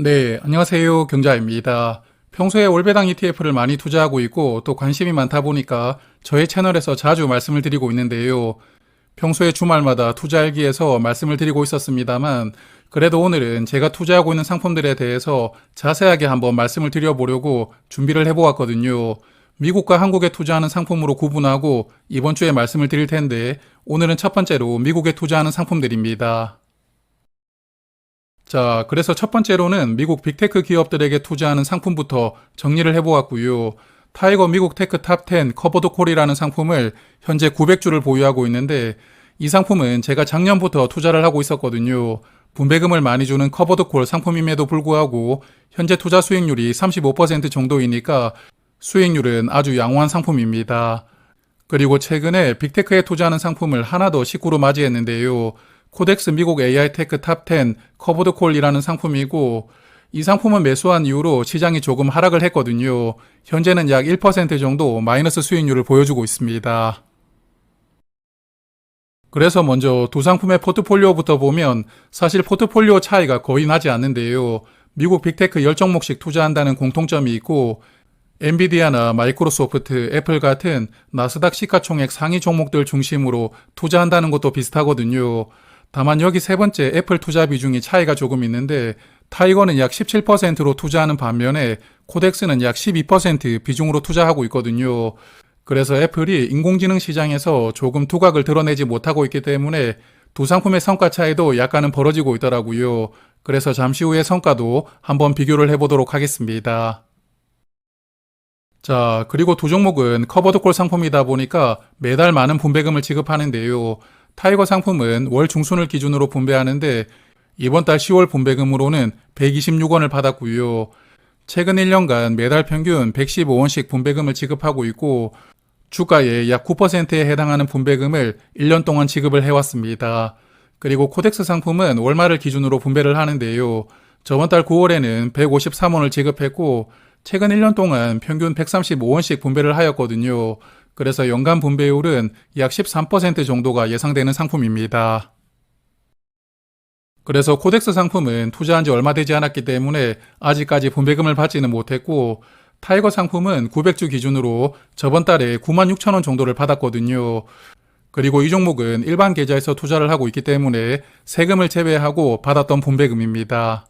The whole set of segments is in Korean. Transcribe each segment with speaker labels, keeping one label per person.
Speaker 1: 네, 안녕하세요. 경자입니다. 평소에 올배당 ETF를 많이 투자하고 있고 또 관심이 많다 보니까 저의 채널에서 자주 말씀을 드리고 있는데요. 평소에 주말마다 투자 일기에서 말씀을 드리고 있었습니다만 그래도 오늘은 제가 투자하고 있는 상품들에 대해서 자세하게 한번 말씀을 드려보려고 준비를 해보았거든요. 미국과 한국에 투자하는 상품으로 구분하고 이번 주에 말씀을 드릴 텐데 오늘은 첫 번째로 미국에 투자하는 상품들입니다. 자, 그래서 첫 번째로는 미국 빅테크 기업들에게 투자하는 상품부터 정리를 해보았고요. 타이거 미국 테크 탑 10 커버드 콜이라는 상품을 현재 900주를 보유하고 있는데 이 상품은 제가 작년부터 투자를 하고 있었거든요. 분배금을 많이 주는 커버드 콜 상품임에도 불구하고 현재 투자 수익률이 35% 정도이니까 수익률은 아주 양호한 상품입니다. 그리고 최근에 빅테크에 투자하는 상품을 하나 더 식구로 맞이했는데요. 코덱스 미국 AI 테크 탑10 커버드 콜이라는 상품이고 이 상품은 매수한 이후로 시장이 조금 하락을 했거든요. 현재는 약 1% 정도 마이너스 수익률을 보여주고 있습니다. 그래서 먼저 두 상품의 포트폴리오부터 보면 사실 포트폴리오 차이가 거의 나지 않는데요. 미국 빅테크 10종목씩 투자한다는 공통점이 있고 엔비디아나 마이크로소프트, 애플 같은 나스닥 시가총액 상위 종목들 중심으로 투자한다는 것도 비슷하거든요. 다만 여기 세 번째 애플 투자 비중이 차이가 조금 있는데 타이거는 약 17%로 투자하는 반면에 코덱스는 약 12% 비중으로 투자하고 있거든요. 그래서 애플이 인공지능 시장에서 조금 두각을 드러내지 못하고 있기 때문에 두 상품의 성과 차이도 약간은 벌어지고 있더라고요. 그래서 잠시 후에 성과도 한번 비교를 해보도록 하겠습니다. 자, 그리고 두 종목은 커버드콜 상품이다 보니까 매달 많은 분배금을 지급하는데요. 타이거 상품은 월 중순을 기준으로 분배하는데 이번 달 10월 분배금으로는 126원을 받았고요. 최근 1년간 매달 평균 115원씩 분배금을 지급하고 있고 주가의 약 9%에 해당하는 분배금을 1년 동안 지급을 해왔습니다. 그리고 코덱스 상품은 월말을 기준으로 분배를 하는데요. 저번 달 9월에는 153원을 지급했고 최근 1년 동안 평균 135원씩 분배를 하였거든요. 그래서 연간 분배율은 약 13% 정도가 예상되는 상품입니다. 그래서 코덱스 상품은 투자한 지 얼마 되지 않았기 때문에 아직까지 분배금을 받지는 못했고 타이거 상품은 900주 기준으로 저번 달에 9만 6천 원 정도를 받았거든요. 그리고 이 종목은 일반 계좌에서 투자를 하고 있기 때문에 세금을 제외하고 받았던 분배금입니다.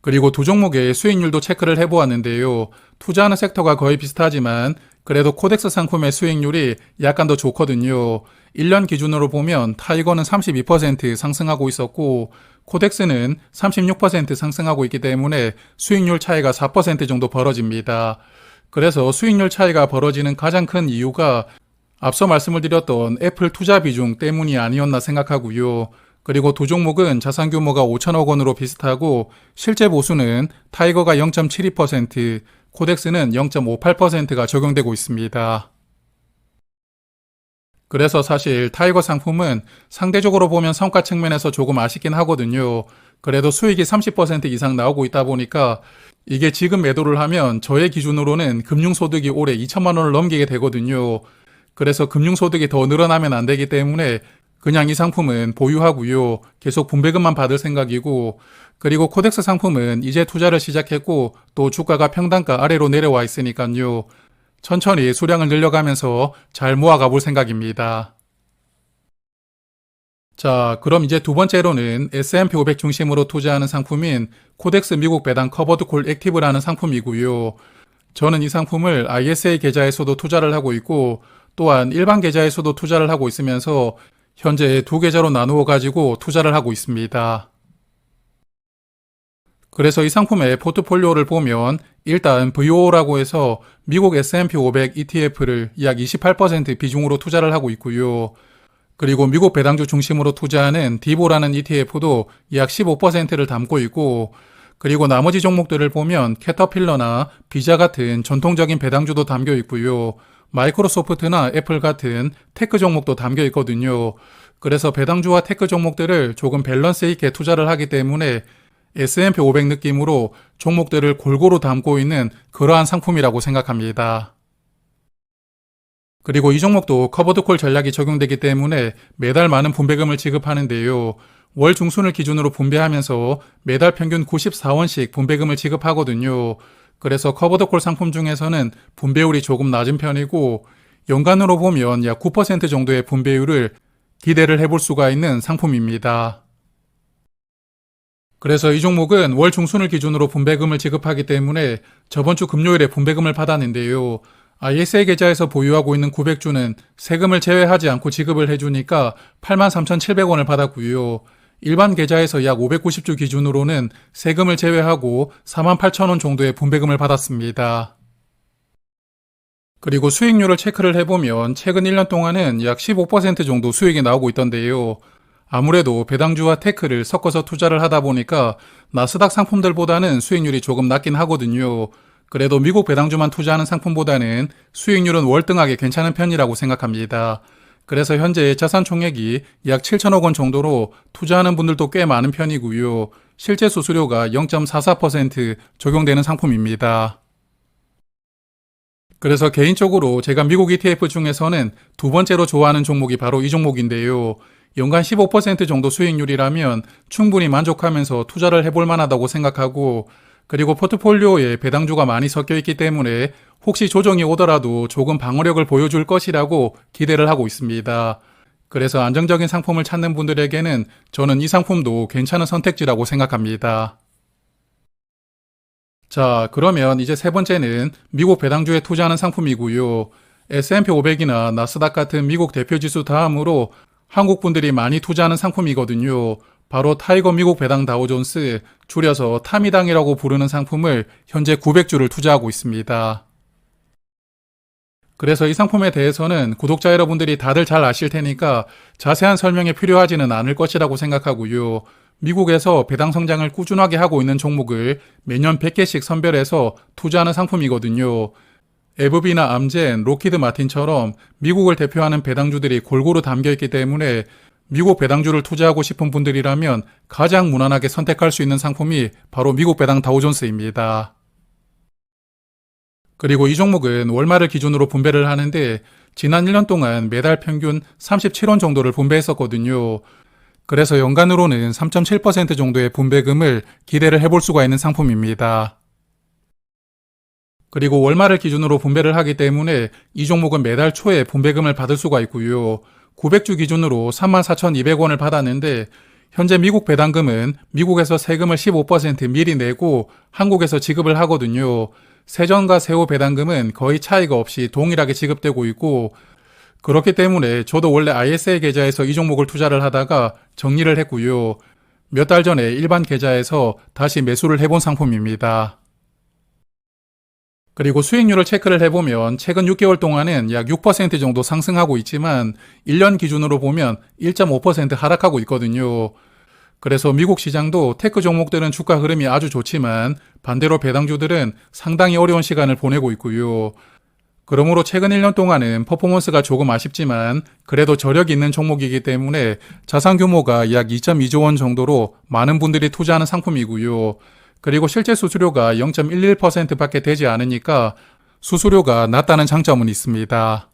Speaker 1: 그리고 두 종목의 수익률도 체크를 해보았는데요. 투자하는 섹터가 거의 비슷하지만 그래도 코덱스 상품의 수익률이 약간 더 좋거든요. 1년 기준으로 보면 타이거는 32% 상승하고 있었고 코덱스는 36% 상승하고 있기 때문에 수익률 차이가 4% 정도 벌어집니다. 그래서 수익률 차이가 벌어지는 가장 큰 이유가 앞서 말씀을 드렸던 애플 투자 비중 때문이 아니었나 생각하고요. 그리고 두 종목은 자산 규모가 5천억 원으로 비슷하고 실제 보수는 타이거가 0.72%, 코덱스는 0.58%가 적용되고 있습니다. 그래서 사실 타이거 상품은 상대적으로 보면 성과 측면에서 조금 아쉽긴 하거든요. 그래도 수익이 30% 이상 나오고 있다 보니까 이게 지금 매도를 하면 저의 기준으로는 금융소득이 올해 2천만 원을 넘기게 되거든요. 그래서 금융소득이 더 늘어나면 안 되기 때문에 그냥 이 상품은 보유하고요. 계속 분배금만 받을 생각이고 그리고 코덱스 상품은 이제 투자를 시작했고 또 주가가 평단가 아래로 내려와 있으니까요. 천천히 수량을 늘려가면서 잘 모아가 볼 생각입니다. 자, 그럼 이제 두 번째로는 S&P 500 중심으로 투자하는 상품인 코덱스 미국 배당 커버드 콜 액티브라는 상품이고요. 저는 이 상품을 ISA 계좌에서도 투자를 하고 있고 또한 일반 계좌에서도 투자를 하고 있으면서 현재 두 계좌로 나누어 가지고 투자를 하고 있습니다. 그래서 이 상품의 포트폴리오를 보면 일단 VO라고 해서 미국 S&P 500 ETF를 약 28% 비중으로 투자를 하고 있고요. 그리고 미국 배당주 중심으로 투자하는 디보라는 ETF도 약 15%를 담고 있고 그리고 나머지 종목들을 보면 캐터필러나 비자 같은 전통적인 배당주도 담겨 있고요. 마이크로소프트나 애플 같은 테크 종목도 담겨 있거든요. 그래서 배당주와 테크 종목들을 조금 밸런스 있게 투자를 하기 때문에 S&P 500 느낌으로 종목들을 골고루 담고 있는 그러한 상품이라고 생각합니다. 그리고 이 종목도 커버드콜 전략이 적용되기 때문에 매달 많은 분배금을 지급하는데요. 월 중순을 기준으로 분배하면서 매달 평균 94원씩 분배금을 지급하거든요. 그래서 커버더콜 상품 중에서는 분배율이 조금 낮은 편이고 연간으로 보면 약 9% 정도의 분배율을 기대를 해볼 수가 있는 상품입니다. 그래서 이 종목은 월 중순을 기준으로 분배금을 지급하기 때문에 저번 주 금요일에 분배금을 받았는데요. ISA 계좌에서 보유하고 있는 900주는 세금을 제외하지 않고 지급을 해주니까 83,700원을 받았고요. 일반 계좌에서 약 590주 기준으로는 세금을 제외하고 48,000원 정도의 분배금을 받았습니다. 그리고 수익률을 체크를 해보면 최근 1년 동안은 약 15% 정도 수익이 나오고 있던데요. 아무래도 배당주와 테크를 섞어서 투자를 하다 보니까 나스닥 상품들보다는 수익률이 조금 낮긴 하거든요. 그래도 미국 배당주만 투자하는 상품보다는 수익률은 월등하게 괜찮은 편이라고 생각합니다. 그래서 현재 자산 총액이 약 7천억 원 정도로 투자하는 분들도 꽤 많은 편이고요. 실제 수수료가 0.44% 적용되는 상품입니다. 그래서 개인적으로 제가 미국 ETF 중에서는 두 번째로 좋아하는 종목이 바로 이 종목인데요. 연간 15% 정도 수익률이라면 충분히 만족하면서 투자를 해볼 만하다고 생각하고 그리고 포트폴리오에 배당주가 많이 섞여 있기 때문에 혹시 조정이 오더라도 조금 방어력을 보여줄 것이라고 기대를 하고 있습니다. 그래서 안정적인 상품을 찾는 분들에게는 저는 이 상품도 괜찮은 선택지라고 생각합니다. 자, 그러면 이제 세 번째는 미국 배당주에 투자하는 상품이고요. S&P 500이나 나스닥 같은 미국 대표 지수 다음으로 한국 분들이 많이 투자하는 상품이거든요. 바로 타이거 미국 배당 다우존스, 줄여서 타미당이라고 부르는 상품을 현재 900주를 투자하고 있습니다. 그래서 이 상품에 대해서는 구독자 여러분들이 다들 잘 아실 테니까 자세한 설명이 필요하지는 않을 것이라고 생각하고요. 미국에서 배당 성장을 꾸준하게 하고 있는 종목을 매년 100개씩 선별해서 투자하는 상품이거든요. 에브비나 암젠, 로키드 마틴처럼 미국을 대표하는 배당주들이 골고루 담겨 있기 때문에 미국 배당주를 투자하고 싶은 분들이라면 가장 무난하게 선택할 수 있는 상품이 바로 미국 배당 다우존스입니다. 그리고 이 종목은 월말을 기준으로 분배를 하는데 지난 1년 동안 매달 평균 37원 정도를 분배했었거든요. 그래서 연간으로는 3.7% 정도의 분배금을 기대를 해볼 수가 있는 상품입니다. 그리고 월말을 기준으로 분배를 하기 때문에 이 종목은 매달 초에 분배금을 받을 수가 있고요. 900주 기준으로 34,200원을 받았는데 현재 미국 배당금은 미국에서 세금을 15% 미리 내고 한국에서 지급을 하거든요. 세전과 세후 배당금은 거의 차이가 없이 동일하게 지급되고 있고 그렇기 때문에 저도 원래 ISA 계좌에서 이 종목을 투자를 하다가 정리를 했고요. 몇 달 전에 일반 계좌에서 다시 매수를 해본 상품입니다. 그리고 수익률을 체크를 해보면 최근 6개월 동안은 약 6% 정도 상승하고 있지만 1년 기준으로 보면 1.5% 하락하고 있거든요. 그래서 미국 시장도 테크 종목들은 주가 흐름이 아주 좋지만 반대로 배당주들은 상당히 어려운 시간을 보내고 있고요. 그러므로 최근 1년 동안은 퍼포먼스가 조금 아쉽지만 그래도 저력이 있는 종목이기 때문에 자산 규모가 약 2.2조 원 정도로 많은 분들이 투자하는 상품이고요. 그리고 실제 수수료가 0.11%밖에 되지 않으니까 수수료가 낮다는 장점은 있습니다.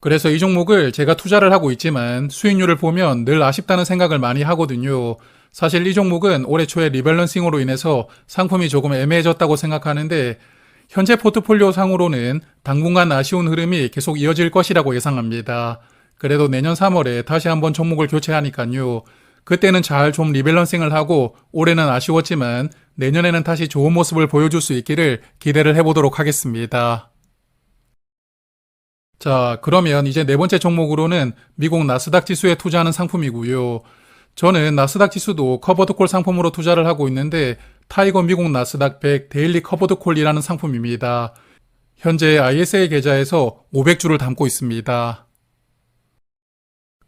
Speaker 1: 그래서 이 종목을 제가 투자를 하고 있지만 수익률을 보면 늘 아쉽다는 생각을 많이 하거든요. 사실 이 종목은 올해 초에 리밸런싱으로 인해서 상품이 조금 애매해졌다고 생각하는데 현재 포트폴리오 상으로는 당분간 아쉬운 흐름이 계속 이어질 것이라고 예상합니다. 그래도 내년 3월에 다시 한번 종목을 교체하니까요. 그때는 잘 좀 리밸런싱을 하고 올해는 아쉬웠지만 내년에는 다시 좋은 모습을 보여줄 수 있기를 기대를 해보도록 하겠습니다. 자, 그러면 이제 네 번째 종목으로는 미국 나스닥 지수에 투자하는 상품이고요. 저는 나스닥 지수도 커버드콜 상품으로 투자를 하고 있는데 타이거 미국 나스닥 100 데일리 커버드콜이라는 상품입니다. 현재 ISA 계좌에서 500주를 담고 있습니다.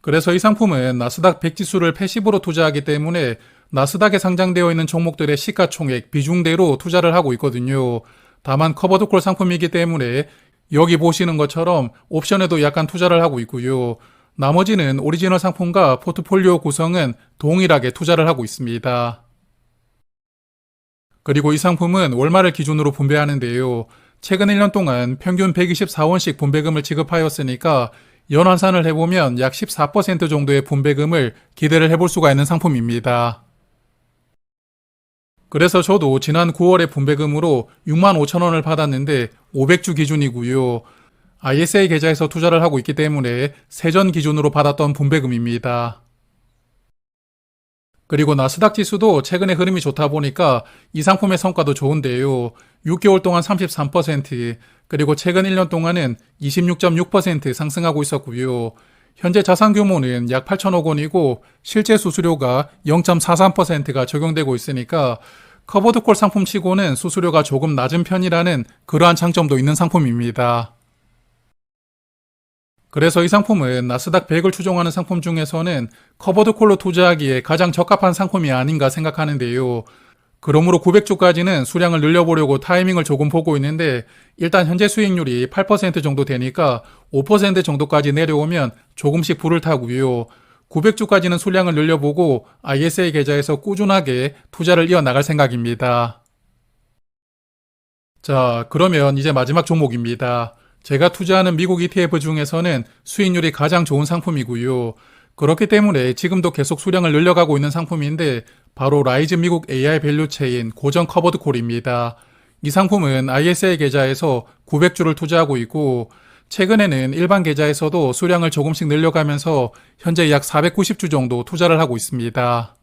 Speaker 1: 그래서 이 상품은 나스닥 100 지수를 패시브로 투자하기 때문에 나스닥에 상장되어 있는 종목들의 시가총액 비중대로 투자를 하고 있거든요. 다만 커버드콜 상품이기 때문에 여기 보시는 것처럼 옵션에도 약간 투자를 하고 있고요. 나머지는 오리지널 상품과 포트폴리오 구성은 동일하게 투자를 하고 있습니다. 그리고 이 상품은 월말을 기준으로 분배하는데요. 최근 1년 동안 평균 124원씩 분배금을 지급하였으니까 연환산을 해보면 약 14% 정도의 분배금을 기대를 해볼 수가 있는 상품입니다. 그래서 저도 지난 9월에 분배금으로 6만 5천 원을 받았는데 500주 기준이고요. ISA 계좌에서 투자를 하고 있기 때문에 세전 기준으로 받았던 분배금입니다. 그리고 나스닥 지수도 최근에 흐름이 좋다 보니까 이 상품의 성과도 좋은데요. 6개월 동안 33%, 그리고 최근 1년 동안은 26.6% 상승하고 있었고요. 현재 자산 규모는 약 8천억 원이고 실제 수수료가 0.43%가 적용되고 있으니까 커버드콜 상품 치고는 수수료가 조금 낮은 편이라는 그러한 장점도 있는 상품입니다. 그래서 이 상품은 나스닥 100을 추종하는 상품 중에서는 커버드콜로 투자하기에 가장 적합한 상품이 아닌가 생각하는데요. 그러므로 900주까지는 수량을 늘려보려고 타이밍을 조금 보고 있는데 일단 현재 수익률이 8% 정도 되니까 5% 정도까지 내려오면 조금씩 불을 타고요. 900주까지는 수량을 늘려보고 ISA 계좌에서 꾸준하게 투자를 이어나갈 생각입니다. 자, 그러면 이제 마지막 종목입니다. 제가 투자하는 미국 ETF 중에서는 수익률이 가장 좋은 상품이고요. 그렇기 때문에 지금도 계속 수량을 늘려가고 있는 상품인데 바로 라이즈 미국 AI 밸류 체인 고정 커버드 콜입니다. 이 상품은 ISA 계좌에서 900주를 투자하고 있고 최근에는 일반 계좌에서도 수량을 조금씩 늘려가면서 현재 약 490주 정도 투자를 하고 있습니다.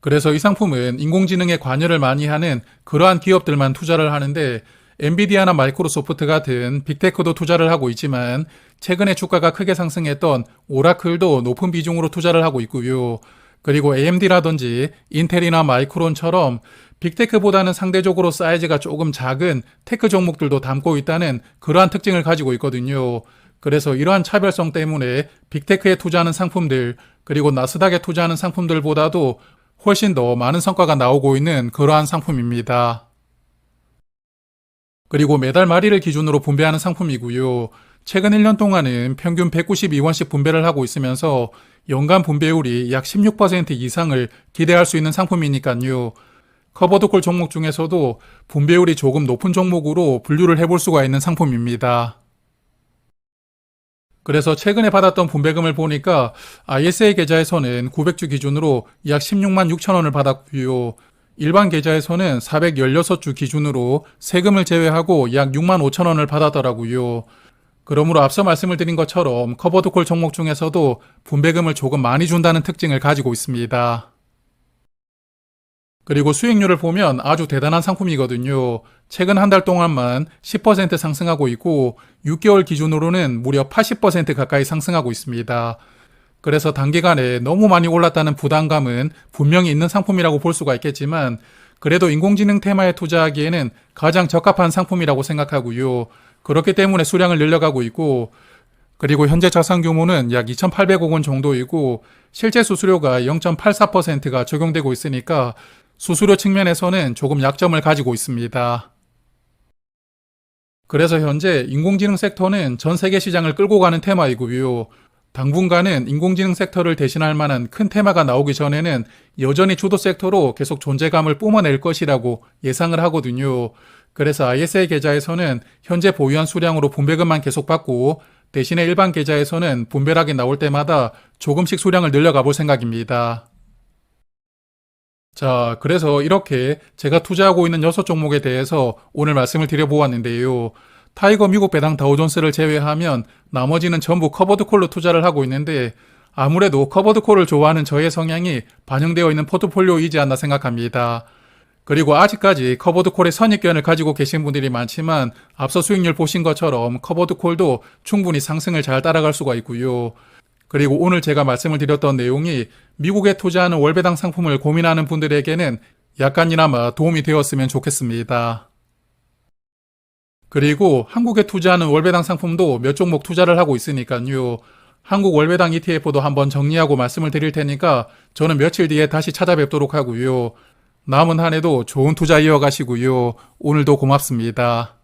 Speaker 1: 그래서 이 상품은 인공지능에 관여를 많이 하는 그러한 기업들만 투자를 하는데 엔비디아나 마이크로소프트 같은 빅테크도 투자를 하고 있지만 최근에 주가가 크게 상승했던 오라클도 높은 비중으로 투자를 하고 있고요. 그리고 AMD라든지 인텔이나 마이크론처럼 빅테크보다는 상대적으로 사이즈가 조금 작은 테크 종목들도 담고 있다는 그러한 특징을 가지고 있거든요. 그래서 이러한 차별성 때문에 빅테크에 투자하는 상품들, 그리고 나스닥에 투자하는 상품들보다도 훨씬 더 많은 성과가 나오고 있는 그러한 상품입니다. 그리고 매달 말일을 기준으로 분배하는 상품이고요. 최근 1년 동안은 평균 192원씩 분배를 하고 있으면서 연간 분배율이 약 16% 이상을 기대할 수 있는 상품이니까요. 커버드콜 종목 중에서도 분배율이 조금 높은 종목으로 분류를 해볼 수가 있는 상품입니다. 그래서 최근에 받았던 분배금을 보니까 ISA 계좌에서는 900주 기준으로 약 16만 6천 원을 받았고요. 일반 계좌에서는 416주 기준으로 세금을 제외하고 약 6만 5천 원을 받았더라고요. 그러므로 앞서 말씀을 드린 것처럼 커버드콜 종목 중에서도 분배금을 조금 많이 준다는 특징을 가지고 있습니다. 그리고 수익률을 보면 아주 대단한 상품이거든요. 최근 한 달 동안만 10% 상승하고 있고 6개월 기준으로는 무려 80% 가까이 상승하고 있습니다. 그래서 단기간에 너무 많이 올랐다는 부담감은 분명히 있는 상품이라고 볼 수가 있겠지만 그래도 인공지능 테마에 투자하기에는 가장 적합한 상품이라고 생각하고요. 그렇기 때문에 수량을 늘려가고 있고 그리고 현재 자산 규모는 약 2,800억 원 정도이고 실제 수수료가 0.84%가 적용되고 있으니까 수수료 측면에서는 조금 약점을 가지고 있습니다. 그래서 현재 인공지능 섹터는 전 세계 시장을 끌고 가는 테마이고요. 당분간은 인공지능 섹터를 대신할 만한 큰 테마가 나오기 전에는 여전히 주도 섹터로 계속 존재감을 뿜어낼 것이라고 예상을 하거든요. 그래서 ISA 계좌에서는 현재 보유한 수량으로 분배금만 계속 받고 대신에 일반 계좌에서는 분배락이 나올 때마다 조금씩 수량을 늘려가 볼 생각입니다. 자, 그래서 이렇게 제가 투자하고 있는 여섯 종목에 대해서 오늘 말씀을 드려보았는데요. 타이거 미국 배당 다우존스를 제외하면 나머지는 전부 커버드콜로 투자를 하고 있는데 아무래도 커버드콜을 좋아하는 저의 성향이 반영되어 있는 포트폴리오이지 않나 생각합니다. 그리고 아직까지 커버드 콜의 선입견을 가지고 계신 분들이 많지만 앞서 수익률 보신 것처럼 커버드 콜도 충분히 상승을 잘 따라갈 수가 있고요. 그리고 오늘 제가 말씀을 드렸던 내용이 미국에 투자하는 월배당 상품을 고민하는 분들에게는 약간이나마 도움이 되었으면 좋겠습니다. 그리고 한국에 투자하는 월배당 상품도 몇 종목 투자를 하고 있으니까요. 한국 월배당 ETF도 한번 정리하고 말씀을 드릴 테니까 저는 며칠 뒤에 다시 찾아뵙도록 하고요. 남은 한 해도 좋은 투자 이어가시고요. 오늘도 고맙습니다.